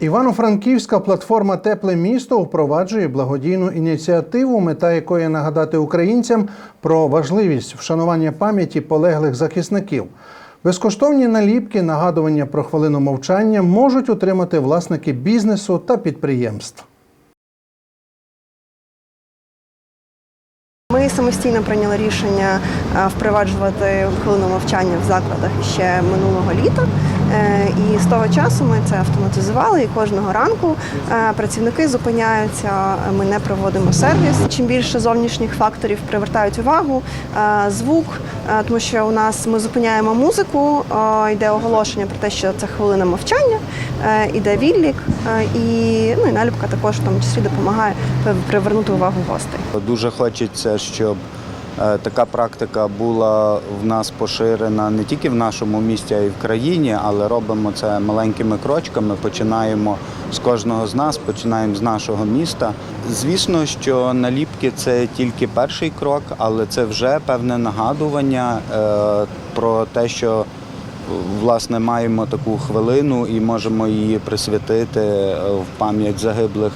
Івано-Франківська платформа Тепле місто впроваджує благодійну ініціативу, мета якої нагадати українцям про важливість вшанування пам'яті полеглих захисників. Безкоштовні наліпки, нагадування про хвилину мовчання можуть отримати власники бізнесу та підприємств. Ми самостійно прийняли рішення е, впроваджувати хвилину мовчання в закладах ще минулого літа. Е, І з того часу ми це автоматизували. І кожного ранку е, працівники зупиняються. Ми не проводимо сервіс. Чим більше зовнішніх факторів привертають увагу, звук, тому що у нас ми зупиняємо музику, йде оголошення про те, що це хвилина мовчання, е, іде відлік, і ну і наліпка також в тому числі допомагає привернути увагу гостей. Дуже хочеться, щоб е, така практика була в нас поширена не тільки в нашому місті, а й в країні, але робимо це маленькими крочками. Починаємо з кожного з нас, починаємо з нашого міста. Звісно, що наліпки це тільки перший крок, але це вже певне нагадування е, про те, що власне маємо таку хвилину і можемо її присвятити е, в пам'ять загиблих